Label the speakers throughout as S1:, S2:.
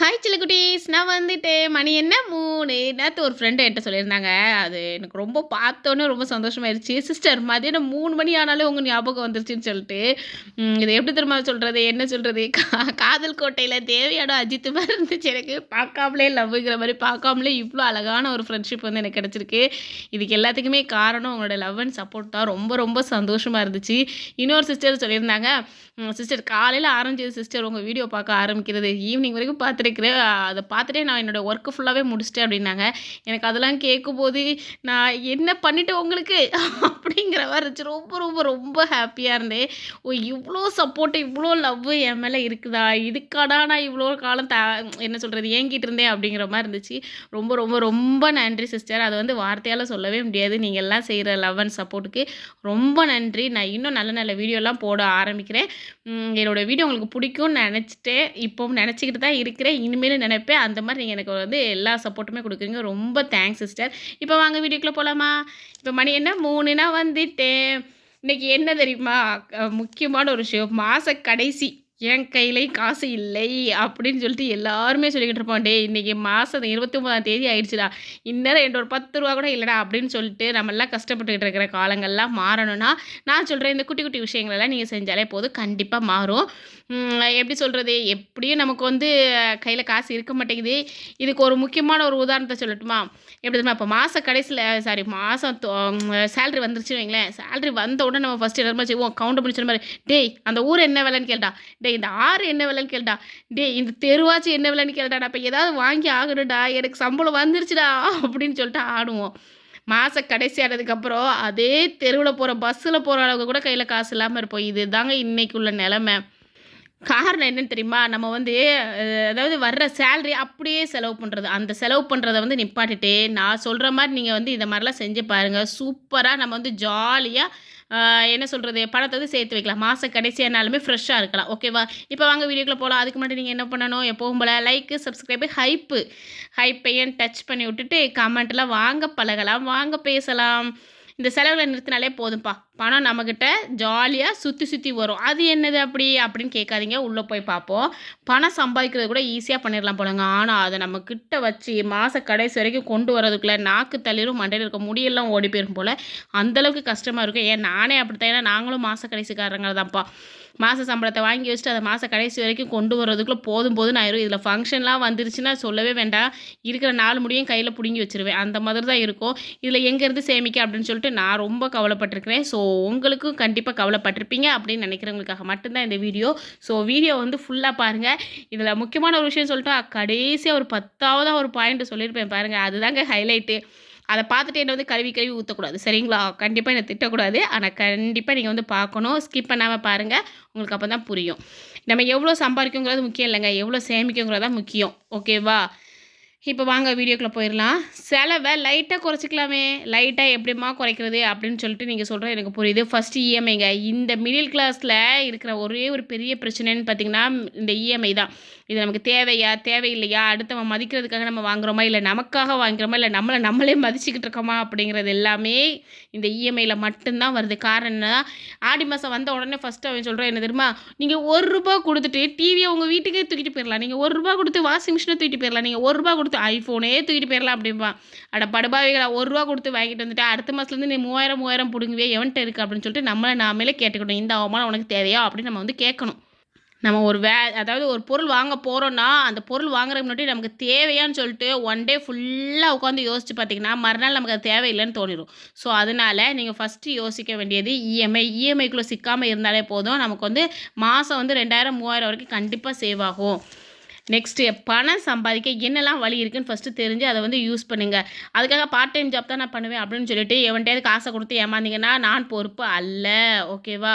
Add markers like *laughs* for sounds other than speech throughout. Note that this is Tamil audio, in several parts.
S1: ஹாய் குட்டீஸ் நான் வந்துட்டேன். மணி என்ன? மூணு. நேற்று ஒரு ஃப்ரெண்டு என்கிட்ட சொல்லியிருந்தாங்க. அது எனக்கு ரொம்ப பார்த்தோன்னே ரொம்ப சந்தோஷமாயிருச்சு. சிஸ்டர் மதியானம் மூணு மணி ஆனாலே உங்கள் ஞாபகம் வந்துருச்சுன்னு சொல்லிட்டு. இது எப்படி தெரியுமா சொல்கிறது என்ன சொல்கிறது கா காதல் கோட்டையில் தேவையான அஜித் மாதிரி இருந்துச்சு எனக்கு. பார்க்காமலே லவ்ங்கிற மாதிரி பார்க்காமலே இவ்வளோ அழகான ஒரு ஃப்ரெண்ட்ஷிப் வந்து எனக்கு கிடச்சிருக்கு. இதுக்கு எல்லாத்துக்குமே காரணம் உங்களோட லவ் அண்ட் சப்போர்ட் தான். ரொம்ப ரொம்ப சந்தோஷமாக இருந்துச்சு. இன்னொரு சிஸ்டர் சொல்லியிருந்தாங்க. சிஸ்டர் காலையில் ஆரம்பிச்சது சிஸ்டர் உங்கள் வீடியோ பார்க்க ஆரம்பிக்கிறது. ஈவினிங் வரைக்கும் பார்த்துருக்கிறேன் அதை பார்த்துட்டே நான் என்னோடய ஒர்க்கு ஃபுல்லாகவே முடிச்சிட்டேன் அப்படின்னாங்க. எனக்கு அதெல்லாம் கேட்கும்போது நான் என்ன பண்ணிட்டேன் உங்களுக்கு? அப்படிங்கிற மாதிரி இருந்துச்சு. ரொம்ப ரொம்ப ரொம்ப ஹாப்பியாக இருந்தேன். ஓ இவ்வளோ சப்போர்ட்டு இவ்வளோ லவ் என் மேலே இருக்குதா? இதுக்காடா நான் இவ்வளோ காலம் த என்ன சொல்கிறது ஏங்கிட்டு இருந்தேன் அப்படிங்கிற மாதிரி இருந்துச்சு. ரொம்ப ரொம்ப ரொம்ப நன்றி சிஸ்டர் அதை வந்து வார்த்தையால் சொல்லவே முடியாது. நீங்கள் எல்லாம் செய்கிற லவ் அண்ட் சப்போர்ட்டுக்கு ரொம்ப நன்றி. நான் இன்னும் நல்ல நல்ல வீடியோலாம் போட ஆரம்பிக்கிறேன். என்னோடய என்னோட வீடியோ உங்களுக்கு பிடிக்கும்னு நினச்சிட்டேன். இப்போவும் நினச்சிக்கிட்டு தான் இருக்கிறேன். இனிமேலும் நினைப்பேன். அந்த மாதிரி நீங்கள் எனக்கு வந்து எல்லா சப்போர்ட்டுமே கொடுக்குறீங்க. ரொம்ப தேங்க்ஸ் சிஸ்டர் இப்போ வாங்க வீடியோக்குள்ளே போகலாமா இப்போ மணி என்ன? மூணுனா வந்துட்டேன். இன்றைக்கி என்ன தெரியுமா? முக்கியமான ஒரு விஷயம் மாத கடைசி. என் கையிலையும் காசு இல்லை அப்படின்னு சொல்லிட்டு எல்லாருமே சொல்லிக்கிட்டு இருப்போம். டே இன்றைக்கி மாதம் இருபத்தி ஒன்பதாம் தேதி ஆயிடுச்சுடா. இந்நேரம் என்கிட்ட ஒரு பத்து ரூபா கூட இல்லைடா அப்படின்னு சொல்லிட்டு நம்மளாம் கஷ்டப்பட்டுக்கிட்டு இருக்கிற காலங்கள்லாம் மாறணும்னா நான் சொல்கிறேன் இந்த குட்டி குட்டி விஷயங்களெல்லாம் நீங்கள் செஞ்சாலே போதும். கண்டிப்பாக மாறும். எப்படி சொல்கிறது எப்படியும் நமக்கு வந்து கையில் காசு இருக்க மாட்டேங்குது. இதுக்கு ஒரு முக்கியமான ஒரு உதாரணத்தை சொல்லட்டுமா? எப்படி தெரியுமா? இப்போ மாத கடைசியில் சாரி மாதம் சேலரி வந்துருச்சுன்னு வைங்களேன். சேலரி வந்த உடனே நம்ம ஃபஸ்ட்டு என்ன செய்வோம். கவுண்ட் பண்ணி சொன்ன மாதிரி டேய் அந்த ஊர் என்ன விலைன்னு கேட்டா டே இந்த ஆறு என்ன விலைன்னு கேட்டா டே இந்த தெருவாச்சு என்ன விலைன்னு கேட்டா அப்போ இப்போ ஏதாவது வாங்கி ஆகணும்டா. எனக்கு சம்பளம் வந்துருச்சுடா அப்படின்னு சொல்லிட்டு ஆடுவோம். மாத கடைசி ஆனதுக்கப்புறம் அதே தெருவில் போகிற பஸ்ஸில் போகிற அளவுக்கு கூட கையில் காசு இல்லாமல் இருப்போம். இது தாங்க இன்னைக்குள்ள நிலமை. காரணம் என்னன்னு தெரியுமா? நம்ம வந்து அதாவது வர்ற சேலரி அப்படியே செலவு பண்ணுறது அந்த செலவு பண்ணுறத வந்து நிப்பாட்டிட்டு நான் சொல்கிற மாதிரி நீங்கள் வந்து இந்த மாதிரிலாம் செஞ்சு பாருங்கள் சூப்பராக நம்ம வந்து ஜாலியாக என்ன சொல்கிறது பணத்தை வந்து சேர்த்து வைக்கலாம். மாத கடைசியானாலுமே ஃப்ரெஷ்ஷாக இருக்கலாம். ஓகேவா இப்போ வாங்க வீடியோக்குள்ளே போகலாம் அதுக்கு மட்டும் நீங்கள் என்ன பண்ணணும்? எப்போவும் போல் லைக்கு சப்ஸ்கிரைபு ஹைப்பு ஹைப்பையும் டச் பண்ணி விட்டுட்டு கமெண்ட்லாம் வாங்க பழகலாம். வாங்க பேசலாம். இந்த செலவில் நிறுத்தினாலே போதும்ப்பா பணம் நம்மக்கிட்ட ஜாலியாக சுற்றி சுற்றி வரும். அது என்னது அப்படி? அப்படின்னு கேட்காதீங்க. உள்ளே போய் பார்ப்போம். பணம் சம்பாதிக்கிறது கூட ஈஸியாக பண்ணிடலாம் போலங்க. ஆனால் அதை நம்ம கிட்ட வச்சு மாத கடைசி வரைக்கும் கொண்டு வரதுக்குள்ளே நாக்கு தள்ளிரும் மண்டையில் இருக்க முடியெல்லாம் ஓடி போயிடும் போல். அந்தளவுக்கு கஷ்டமாக இருக்கும். ஏன் நானே அப்படித்தான். ஏன்னா நாங்களும் மாத கடைசிக்காரங்க தான்ப்பா. மாத சம்பளத்தை வாங்கி வச்சுட்டு அதை மாத கடைசி வரைக்கும் கொண்டு வரதுக்குள்ளே போதும் போதும் ஆயிரும். இதில் ஃபங்க்ஷன்லாம் வந்துருச்சுன்னா சொல்லவே வேண்டாம். இருக்கிற நாலு முடியும் கையில் பிடுங்கி வச்சிருவேன். அந்த மாதிரி தான் இருக்கும். இதில் எங்கேருந்து சேமிக்க அப்படின்னு சொல்லிட்டு நான் ரொம்ப கவலைப்பட்டிருக்கிறேன். ஸோ உங்களுக்கும் கண்டிப்பாக கவலைப்பட்டிருப்பீங்க அப்படின்னு நினைக்கிறவங்களுக்காக மட்டும்தான் இந்த வீடியோ. ஸோ வீடியோ வந்து ஃபுல்லாக பாருங்கள் இதில் முக்கியமான ஒரு விஷயம் சொல்லிட்டா கடைசியாக ஒரு பத்தாவதாக ஒரு பாயிண்ட் சொல்லியிருப்பேன் பாருங்கள் அதுதாங்க ஹைலைட்டு அதை பார்த்துட்டு என்ன வந்து கழுவி கழுவி ஊற்றக்கூடாது சரிங்களா? கண்டிப்பாக என்னை திட்டக்கூடாது. ஆனால் கண்டிப்பாக நீங்கள் வந்து பார்க்கணும். ஸ்கிப் பண்ணாமல் பாருங்கள் உங்களுக்கு அப்போ தான் புரியும். நம்ம எவ்வளோ சம்பாதிக்குங்கிறது முக்கியம் இல்லைங்க. எவ்வளோ சேமிக்குங்கிறது தான் முக்கியம். ஓகேவா இப்போ வாங்க வீடியோக்குள்ளே போயிடலாம் செலவை லைட்டாக குறைச்சிக்கலாமே. லைட்டாக எப்படிம்மா குறைக்கிறது அப்படின்னு சொல்லிட்டு நீங்கள் சொல்கிற எனக்கு புரியுது. ஃபஸ்ட்டு இஎம்ஐங்க இந்த மிடில் கிளாஸில் இருக்கிற ஒரே ஒரு பெரிய பிரச்சனைன்னு பார்த்தீங்கன்னா இந்த இஎம்ஐ தான். இது நமக்கு தேவையா தேவையில்லையா? அடுத்தவன் மதிக்கிறதுக்காக நம்ம வாங்குகிறோமா இல்லை நமக்காக வாங்குகிறோமா இல்லை நம்மளை நம்மளே மதிச்சுக்கிட்டு இருக்கோமா? அப்படிங்கிறது எல்லாமே இந்த இஎம்ஐயில் மட்டும்தான் வருது. காரணம் என்னன்னா ஆடி மாதம் வந்த உடனே ஃபஸ்ட்டு அவன் சொல்கிறேன் என்ன தெரியுமா? நீங்கள் ஒரு ரூபா கொடுத்துட்டு டிவியை உங்கள் வீட்டுக்கே தூக்கிட்டு போயிடலாம் நீங்கள் ஒரு ரூபா கொடுத்து வாஷிங் மிஷினை தூக்கிட்டு போயிடலாம் நீங்கள் ஒரு ரூபா கொடுத்து ஐஃபோனே தூக்கிட்டு போயிடலாம் அப்படிம்பான் அட படுபாவிகளா ஒரு ரூபா கொடுத்து வாங்கிட்டு வந்துட்டு அடுத்த மாதத்துலேருந்து நீ மூவாயிரம் மூவாயிரம் பிடுங்குவே எவன்ட்ட இருக்குது அப்படின்னு சொல்லிட்டு நம்மளை நாமளே கேட்டுக்கணும். இந்த அவமானம் உனக்கு தேவையா அப்படின்னு நம்ம வந்து கேட்கணும். நம்ம ஒரு வே அதாவது ஒரு பொருள் வாங்க போகிறோன்னா அந்த பொருள் வாங்குறதுக்கு முன்னாடி நமக்கு தேவையான்னு சொல்லிட்டு ஒன் டே ஃபுல்லாக உட்காந்து யோசிச்சு பார்த்தீங்கன்னா மறுநாள் நமக்கு அது தேவையில்லைன்னு தோணிடும் ஸோ அதனால் நீங்கள் ஃபஸ்ட்டு யோசிக்க வேண்டியது இஎம்ஐ இஎம்ஐக்குள்ளே சிக்காமல் இருந்தாலே போதும். நமக்கு வந்து மாதம் வந்து ரெண்டாயிரம் மூவாயிரம் வரைக்கும் கண்டிப்பாக சேவ் ஆகும். நெக்ஸ்ட்டு பணம் சம்பாதிக்க என்னெல்லாம் வழி இருக்குன்னு ஃபஸ்ட்டு தெரிஞ்சு அதை வந்து யூஸ் பண்ணுங்கள் அதுக்காக பார்ட் டைம் ஜாப் தான் நான் பண்ணுவேன் அப்படின்னு சொல்லிட்டு எவன்கிட்டயாவது காசை கொடுத்து ஏமாந்தீங்கன்னா நான் பொறுப்பு அல்ல. ஓகேவா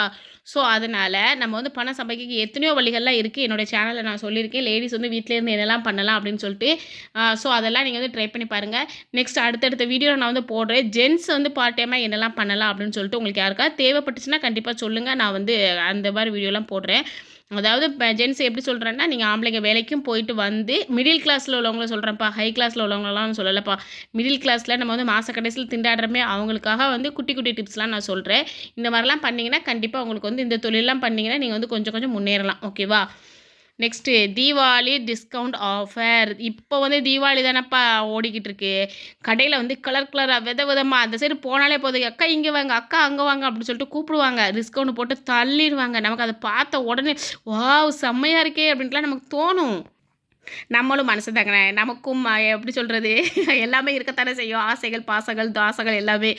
S1: ஸோ அதனால் நம்ம வந்து பணம் சம்பாதிக்க எத்தனையோ வழிகள்லாம் இருக்குது என்னோடய சேனலில் நான் சொல்லியிருக்கேன். லேடிஸ் வந்து வீட்டிலேருந்து என்னெல்லாம் பண்ணலாம் அப்படின்னு சொல்லிட்டு ஸோ அதெல்லாம் நீங்கள் வந்து ட்ரை பண்ணி பாருங்கள் நெக்ஸ்ட் அடுத்தடுத்த வீடியோவில் நான் வந்து போடுறேன். ஜென்ஸ் வந்து பார்ட் டைமாக என்னெல்லாம் பண்ணலாம் அப்படின்னு சொல்லிட்டு உங்களுக்கு யாருக்கா தேவைப்பட்டுச்சுன்னா கண்டிப்பாக சொல்லுங்கள் நான் வந்து அந்த மாதிரி வீடியோலாம் போடுறேன். அதாவது இப்போ ஜென்ஸ் எப்படி சொல்கிறேன்னா நீங்கள் ஆம்பளைங்க வேலைக்கும் போயிட்டு வந்து மிடில் கிளாஸில் உள்ளவங்கள சொல்கிறேன்ப்பா ஹை கிளாஸில் உள்ளவங்களெலாம் சொல்லலைப்பா. மிடில் கிளாஸில் நம்ம வந்து மாத கடைசியில் திண்டாடுறமே அவங்களுக்காக வந்து குட்டி குட்டி டிப்ஸ்லாம் நான் சொல்கிறேன் இந்த மாதிரிலாம் பண்ணிங்கன்னா கண்டிப்பாக உங்களுக்கு வந்து இந்த தொழிலெலாம் பண்ணிங்கன்னா நீங்கள் வந்து கொஞ்சம் கொஞ்சம் முன்னேறலாம். ஓகேவா நெக்ஸ்ட்டு தீபாவளி டிஸ்கவுண்ட் ஆஃபர் இப்போ வந்து தீபாவளி தானேப்பா ஓடிக்கிட்டு இருக்கு. கடையில் வந்து கலர் கலராக வித விதமாக அந்த சைடு போனாலே போதும். அக்கா இங்கே வாங்க அக்கா அங்கே வாங்க அப்படின்னு சொல்லிட்டு கூப்பிடுவாங்க. டிஸ்கவுண்ட் போட்டு தள்ளிடுவாங்க. நமக்கு அதை பார்த்த உடனே வாவ் செம்மையாக இருக்கே அப்படின்ட்டுலாம் நமக்கு தோணும். நம்மளும் மனசு தாங்க நமக்கும் எப்படி சொல்கிறது *laughs* எல்லாமே இருக்கத்தானே செய்யும். ஆசைகள் பாசங்கள் தாசைகள் எல்லாமே.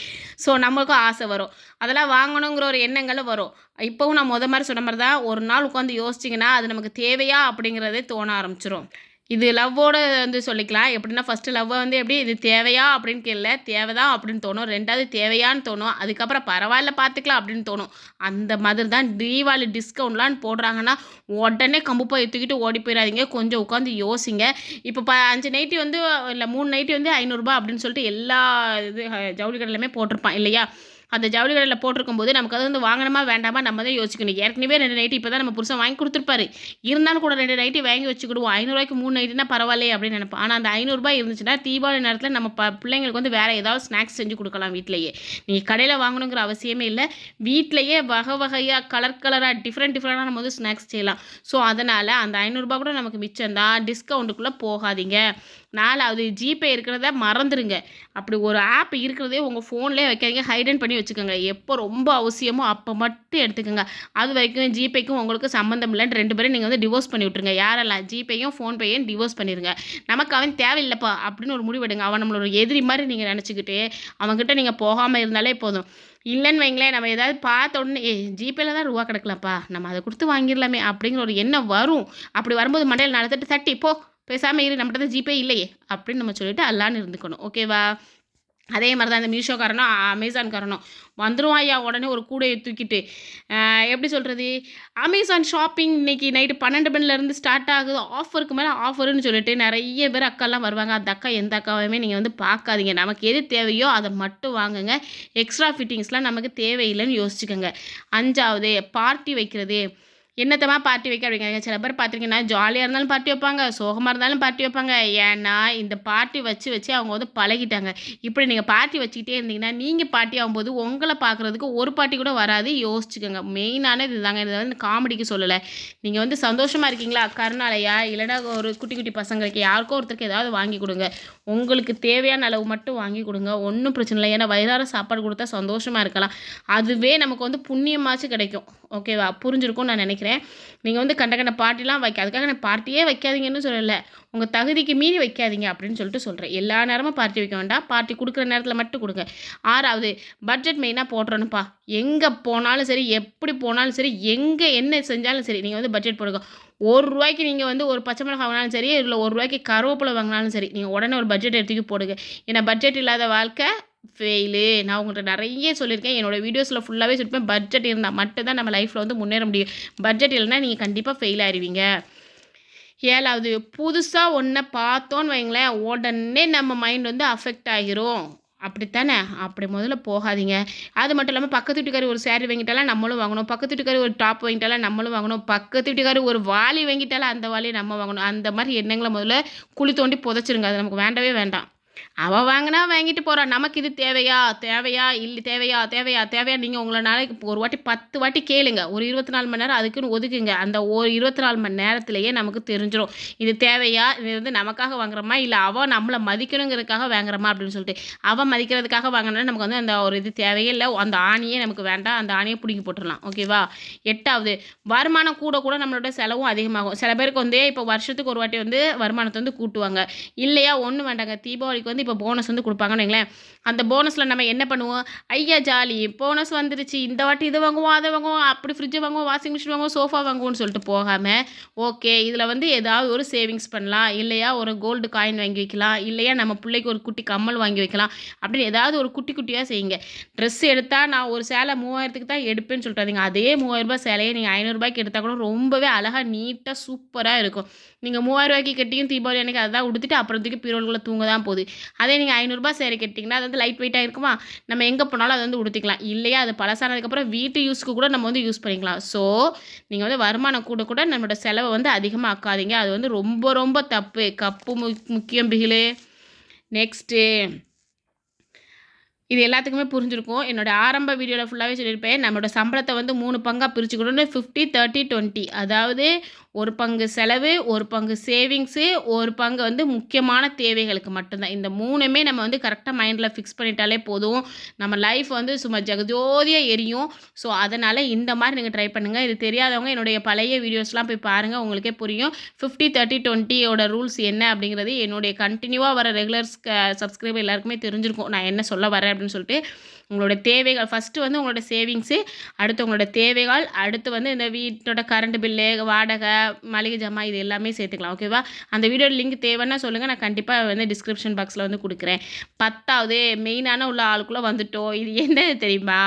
S1: ஸோ நம்மளுக்கும் ஆசை வரும். அதெல்லாம் வாங்கணுங்கிற ஒரு எண்ணங்களும் வரும். இப்போவும் நான் முத மாதிரி சொன்ன மாதிரி தான் ஒரு நாள் உட்காந்து யோசிச்சிங்கன்னா அது நமக்கு தேவையா அப்படிங்கிறதே தோண ஆரம்பிச்சிடும் இது லவ்வோட வந்து சொல்லிக்கலாம். எப்படின்னா ஃபஸ்ட்டு லவ்வை வந்து எப்படி இது தேவையா அப்படின்னு கேட்கல தேவைதான் அப்படின்னு தோணும். ரெண்டாவது தேவையான்னு தோணும். அதுக்கப்புறம் பரவாயில்ல பார்த்துக்கலாம் அப்படின்னு தோணும். அந்த மாதிரி தான் தீபாவளி டிஸ்கவுண்ட்லாம் போடுறாங்கன்னா உடனே கம்பு போய் தூக்கிட்டு ஓடி போயிடாதீங்க கொஞ்சம் உட்காந்து யோசிங்க. இப்போ ப அஞ்சு நைட்டி வந்து இல்லை மூணு நைட்டி வந்து ஐநூறுரூபா அப்படின்னு சொல்லிட்டு எல்லா இது ஜவுளி கடையிலுமே போட்டிருப்பான் இல்லையா? அந்த ஜவுளி கடையில் போட்டிருக்கும் போது நமக்கு அது வந்து வாங்கணுமா வேண்டாமா நம்ம தான் யோசிக்கணும். ஏற்கனவே ரெண்டு நைட்டு இப்போ தான் நம்ம புருஷன் வாங்கி கொடுத்துருப்பாரு. இருந்தாலும் கூட ரெண்டு நைட்டு வாங்கி வச்சுக்கிடுவோம். ஐநூறுரூவாய்க்கு மூணு நைட்டுனா பரவாயில்லையே அப்படின்னு நினைப்போம். ஆனால் அந்த ஐநூறுரூபா இருந்துச்சுன்னா தீபாவளி நேரத்தில் நம்ம ப பிள்ளைங்களுக்கு வந்து வேறு ஏதாவது ஸ்நாக்ஸ் செஞ்சு கொடுக்கலாம் வீட்டிலேயே நீங்கள் கடையில் வாங்கணுங்கிற அவசியமே இல்லை. வீட்டிலையே வகை வகையாக கலர் கலராக டிஃப்ரெண்ட் டிஃப்ரெண்டாக நம்ம வந்து ஸ்நாக்ஸ் செய்யலாம். ஸோ அதனால் அந்த ஐநூறுரூபா கூட நமக்கு மிச்சம் தான் டிஸ்கவுண்ட்டுக்குள்ளே போகாதீங்க. நாலாவது ஜிபே இருக்கிறத மறந்துடுங்க அப்படி ஒரு ஆப் இருக்கிறதே உங்கள் ஃபோன்லேயே வைக்காதீங்க. ஹைடன் பண்ணி வச்சுக்கோங்க. எப்போ ரொம்ப அவசியமோ அப்போ மட்டும் எடுத்துக்கோங்க. அது வரைக்கும் ஜிபேக்கும் உங்களுக்கு சம்மந்தம் இல்லைன்னு ரெண்டு பேரும் நீங்கள் வந்து டிவோர்ஸ் பண்ணி விட்ருங்க யாரெல்லாம் ஜிபேயும் ஃபோன்பேயும் டிவோர்ஸ் பண்ணிடுங்க நமக்கு அவன் தேவையில்லைப்பா அப்படின்னு ஒரு முடிவெடுங்க. அவன் நம்மளோட எதிரி மாதிரி நீங்கள் நினச்சிக்கிட்டு அவன்கிட்ட நீங்கள் போகாமல் இருந்தாலே போதும். இல்லைன்னு வைங்களேன் நம்ம ஏதாவது பார்த்த உடனே ஏ ஜிபேல தான் ரூபா கிடக்கலப்பா. நம்ம அதை கொடுத்து வாங்கிடலாமே அப்படிங்கிற ஒரு எண்ணம் வரும். அப்படி வரும்போது மண்டையில் நாலு தட்டி போ பேசாமல் இரு நம்மகிட்ட தான் ஜிபே இல்லையே அப்படின்னு நம்ம சொல்லிட்டு அல்லான்னு இருந்துக்கணும். ஓகேவா அதே மாதிரி தான் இந்த மீஷோக்காரனும் அமேசான்காரனும். வந்துருவான் ஐயா உடனே ஒரு கூடையை தூக்கிட்டு. எப்படி சொல்கிறது அமேசான் ஷாப்பிங் இன்றைக்கி நைட்டு பன்னெண்டு மணிலேருந்து ஸ்டார்ட் ஆகுது. ஆஃபருக்கு மேலே ஆஃபர்னு சொல்லிட்டு நிறைய பேர் அக்காலாம் வருவாங்க. அந்த அக்கா எந்த அக்காவையுமே நீங்கள் வந்து பார்க்காதீங்க. நமக்கு எது தேவையோ அதை மட்டும் வாங்குங்க. எக்ஸ்ட்ரா ஃபிட்டிங்ஸ்லாம் நமக்கு தேவையில்லைன்னு யோசிச்சுக்கோங்க. அஞ்சாவது பார்ட்டி வைக்கிறது. என்னத்தமாக பார்ட்டி வைக்க அப்படிங்கிறாங்க சில பேர் பார்த்துருக்கீங்கன்னா ஜாலியாக இருந்தாலும் பார்ட்டி வைப்பாங்க சோகமாக இருந்தாலும் பார்ட்டி வைப்பாங்க. ஏன்னா இந்த பார்ட்டி வச்சு வச்சு அவங்க வந்து பழகிட்டாங்க. இப்படி நீங்கள் பார்ட்டி வச்சுக்கிட்டே இருந்தீங்கன்னா நீங்கள் பார்ட்டி ஆகும்போது உங்களை பார்க்குறதுக்கு ஒரு பார்ட்டி கூட வராது. யோசிச்சுக்கோங்க. மெயினான இதுதாங்க. இது வந்து காமெடிக்கு சொல்லலை. நீங்கள் வந்து சந்தோஷமாக இருக்கீங்களா? கருணாலையா இல்லைன்னா ஒரு குட்டி குட்டி பசங்களுக்கு யாருக்கோ ஒருத்தருக்கு ஏதாவது வாங்கி கொடுங்க. உங்களுக்கு தேவையான அளவு மட்டும் வாங்கி கொடுங்க. ஒன்றும் பிரச்சனை இல்லை. ஏன்னா வயிறார சாப்பாடு கொடுத்தா சந்தோஷமாக இருக்கலாம். அதுவே நமக்கு வந்து புண்ணியமாச்சும் கிடைக்கும். ஓகேவா புரிஞ்சிருக்கும்னு நான் நினைக்கிறேன். நீங்கள் வந்து கண்ட கண்ட பார்ட்டிலாம் வைக்க அதுக்காக நான் பார்ட்டியே வைக்காதீங்கன்னு சொல்லலை. உங்கள் தகுதிக்கு மீறி வைக்காதீங்க அப்படின்னு சொல்லிட்டு சொல்கிறேன் எல்லா நேரமும் பார்ட்டி வைக்க வேண்டாம். பார்ட்டி கொடுக்குற நேரத்தில் மட்டும் கொடுங்க. ஆறாவது பட்ஜெட் மெயினாக போட்டுறணும்ப்பா எங்கே போனாலும் சரி எப்படி போனாலும் சரி எங்கே என்ன செஞ்சாலும் சரி நீங்கள் வந்து பட்ஜெட் போடுங்க. ஒரு ரூபாய்க்கு நீங்கள் வந்து ஒரு பச்சை மிளகா வாங்கினாலும் சரி இல்லை ஒரு ரூபாய்க்கு கருவேப்பிலை வாங்கினாலும் சரி நீங்கள் உடனே ஒரு பட்ஜெட் எடுத்துக்கி போடுங்க. ஏன்னா பட்ஜெட் இல்லாத வாழ்க்கை ஃபெயிலு நான் உங்கள்கிட்ட நிறைய சொல்லியிருக்கேன். என்னோட வீடியோஸில் ஃபுல்லாகவே சொல்லியிருப்பேன். பட்ஜெட் இருந்தால் மட்டும்தான் நம்ம லைஃப்பில் வந்து முன்னேற முடியும். பட்ஜெட் இல்லைன்னா நீங்கள் கண்டிப்பாக ஃபெயில் ஆயிடுவீங்க ஏழாவது புதுசாக ஒன்றை பார்த்தோன்னு வைங்களேன். உடனே நம்ம மைண்ட் வந்து அஃபெக்ட் ஆகிரும் அப்படித்தானே? அப்படி முதல்ல போகாதீங்க. அது மட்டும் இல்லாமல் பக்கத்து வீட்டுக்காரி ஒரு சேரீ வாங்கிட்டாலும் நம்மளும் வாங்கணும். பக்கத்து வீட்டுக்காரி ஒரு டாப் வாங்கிட்டாலும் நம்மளும் வாங்கணும். பக்கத்து வீட்டுக்காரி ஒரு வாளி வாங்கிட்டாலும் அந்த வாலியை நம்ம வாங்கணும். அந்த மாதிரி எண்ணங்களை முதல்ல குழி தோண்டி புதைச்சிருங்க. அது நமக்கு வேண்டவே வேண்டாம். அவள் வாங்கினா வாங்கிட்டு போகிறான் நமக்கு இது தேவையா? தேவையா? இல்லை தேவையா? தேவையா? தேவையா? நீங்கள் உங்களை நாளைக்கு ஒரு வாட்டி பத்து வாட்டி கேளுங்க. ஒரு இருபத்தி நாலு மணி நேரம் அதுக்குன்னு ஒதுக்குங்க. அந்த ஒரு இருபத்தி நாலு மணி நேரத்திலேயே நமக்கு தெரிஞ்சிடும் இது தேவையா? இது வந்து நமக்காக வாங்குறோமா? இல்லை அவள் நம்மளை மதிக்கணுங்கிறதுக்காக வாங்குறோமா? அப்படின்னு சொல்லிட்டு அவள் மதிக்கிறதுக்காக வாங்கினா நமக்கு வந்து அந்த ஒரு இது தேவையே இல்லை. அந்த ஆணியே நமக்கு வேண்டாம். அந்த ஆணியை பிடிங்கி போட்டுடலாம் ஓகேவா எட்டாவது வருமானம் கூட கூட நம்மளோட செலவும் அதிகமாகும். சில பேருக்கு வந்து இப்போ வருஷத்துக்கு ஒரு வாட்டி வந்து வருமானத்தை வந்து கூட்டுவாங்க. இல்லையா? ஒன்றும் வேண்டாங்க. தீபாவளிக்கு வந்து இப்போ போனஸ் வந்து கொடுப்பாங்கன்னு வைங்களேன். அந்த போனஸில் நம்ம என்ன பண்ணுவோம்? ஐயா ஜாலி போனஸ் வந்துருச்சு. இந்த வாட்டி இது வாங்குவோம் அதை வாங்குவோம் அப்படி ஃப்ரிட்ஜு வாங்குவோம் வாஷிங் மிஷின் வாங்குவோம் சோஃபா வாங்குவோம்னு சொல்லிட்டு போகாமல் ஓகே இதில் வந்து ஏதாவது ஒரு சேவிங்ஸ் பண்ணலாம். இல்லையா ஒரு கோல்டு காயின் வாங்கி வைக்கலாம். இல்லையா நம்ம பிள்ளைக்கு ஒரு குட்டி கம்மல் வாங்கி வைக்கலாம். அப்படின்னு ஏதாவது ஒரு குட்டி குட்டியாக செய்யுங்க. ட்ரெஸ் எடுத்தால் நான் ஒரு சேலை மூவாயிரத்துக்கு தான் எடுப்பேன்னு சொல்லிட்டாதீங்க அதே மூவாயிரரூபா சேலையை நீங்கள் ஐநூறுரூபாய்க்கு எடுத்தால் கூட ரொம்பவே அழகாக நீட்டாக சூப்பராக இருக்கும். நீங்கள் மூவாயிரரூபாய்க்கு கட்டியும் தீபாவளி அன்றைக்கி அதான் உடுத்திட்டு அப்புறம் தூக்கி பீரோலுக்குள்ளே தூங்க தான் போகுது. அதே நீங்கள் ஐநூறுரூபா சேரீ கட்டிங்கன்னா அது வந்து லைட் வெயிட்டாக இருக்குமா? நம்ம எங்கே போனாலும் அதை வந்து உடுத்திக்கலாம். இல்லையா? அது பழசானதுக்கப்புறம் வீட்டு யூஸ்க்கு கூட நம்ம வந்து யூஸ் பண்ணிக்கலாம். ஸோ நீங்கள் வந்து வருமானம் கூட கூட நம்மளோட செலவை வந்து அதிகமாக ஆக்காதீங்க அது வந்து ரொம்ப ரொம்ப தப்பு. கப்பு மு முக்கியம் பிகிலு. நெக்ஸ்ட்டு இது எல்லாத்துக்குமே புரிஞ்சிருக்கும். என்னோட ஆரம்ப வீடியோவில் ஃபுல்லாகவே சொல்லியிருப்பேன். நம்மளோட சம்பளத்தை வந்து மூணு பங்காக பிரிச்சுக்கணும்னு ஃபிஃப்டி தேர்ட்டி டுவெண்ட்டி அதாவது ஒரு பங்கு செலவு ஒரு பங்கு சேவிங்ஸு ஒரு பங்கு வந்து முக்கியமான தேவைகளுக்கு மட்டும்தான். இந்த மூணுமே நம்ம வந்து கரெக்டாக மைண்டில் ஃபிக்ஸ் பண்ணிட்டாலே போதும். நம்ம லைஃப் வந்து சும்மா ஜெகஜோதியாக எரியும். ஸோ அதனால் இந்த மாதிரி நீங்கள் ட்ரை பண்ணுங்கள் இது தெரியாதவங்க என்னுடைய பழைய வீடியோஸ்லாம் போய் பாருங்கள் உங்களுக்கே புரியும். ஃபிஃப்டி தேர்ட்டி டுவெண்ட்டியோட ரூல்ஸ் என்ன அப்படிங்கிறது என்னுடைய கண்டினியூவாக வர ரெகுலர்ஸ் சப்ஸ்கிரைபர் எல்லாருக்குமே தெரிஞ்சிருக்கும். நான் என்ன சொல்ல வரேன் அப்படின்னு சொல்லிட்டு உங்களோட தேவைகள் ஃபஸ்ட்டு வந்து உங்களோட சேவிங்ஸு அடுத்து உங்களோட தேவைகள் அடுத்து வந்து இந்த வீட்டோட கரண்ட் பில்லு வாடகை மளிகை ஜமா இது எல்லாமே சேர்த்துக்கலாம் ஓகேவா அந்த வீடியோ லிங்க் தேவைன்னா சொல்லுங்கள் நான் கண்டிப்பாக வந்து டிஸ்கிரிப்ஷன் பாக்ஸில் வந்து கொடுக்குறேன். பத்தாவது மெயினான உள்ள ஆளுக்குள்ளே வந்துட்டோம் இது என்னது தெரியுமா?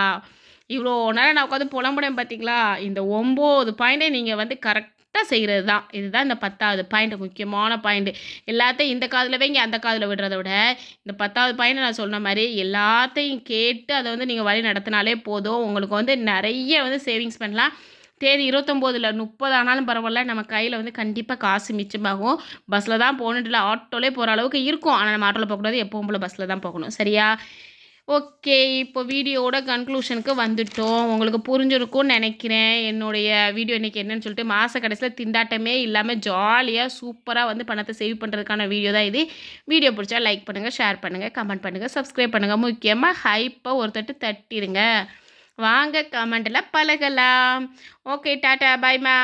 S1: இவ்வளோ நேரம் நான் உட்காந்து புலம்புடேன் பார்த்தீங்களா இந்த ஒம்பது பாயிண்ட்டை நீங்கள் வந்து கரெக்ட் கரெக்டாக செய்கிறது தான். இதுதான் இந்த பத்தாவது பாயிண்ட் முக்கியமான பாயிண்ட் எல்லாத்தையும் இந்த காதில் வைங்க அந்த காதில் விடுறத விட இந்த பத்தாவது பாயிண்ட் நான் சொன்ன மாதிரி எல்லாத்தையும் கேட்டு அதை வந்து நீங்கள் வழி நடத்தினாலே போதும். உங்களுக்கு வந்து நிறைய வந்து சேவிங்ஸ் பண்ணலாம். தேதி இருபத்தொம்போதில் முப்பது ஆனாலும் பரவாயில்ல. நம்ம கையில் வந்து கண்டிப்பாக காசு மிச்சமாகும். பஸ்ஸில் தான் போகணுன்ட்டு இல்லை ஆட்டோலே போகிற அளவுக்கு இருக்கும். ஆனால் நம்ம ஆட்டோவில் போகக்கூடாது. எப்பவும் போல் பஸ்ஸில் தான் போகணும். சரியா? ஓகே இப்போ வீடியோவோட கன்க்ளூஷனுக்கு வந்துட்டோம். உங்களுக்கு புரிஞ்சிருக்கும்னு நினைக்கிறேன். என்னுடைய வீடியோ இன்றைக்கி என்னன்னு சொல்லிட்டு மாத கடைசியில் திண்டாட்டமே இல்லாமல் ஜாலியாக சூப்பராக வந்து பணத்தை சேவ் பண்ணுறதுக்கான வீடியோ தான் இது. வீடியோ பிடிச்சா லைக் பண்ணுங்கள் ஷேர் பண்ணுங்கள் கமெண்ட் பண்ணுங்கள் சப்ஸ்கிரைப் பண்ணுங்கள் முக்கியமாக ஹைப்பாக ஒருத்தட்டு தட்டிடுங்க வாங்க கமெண்டில் பழகலாம். Okay tata பாய்மா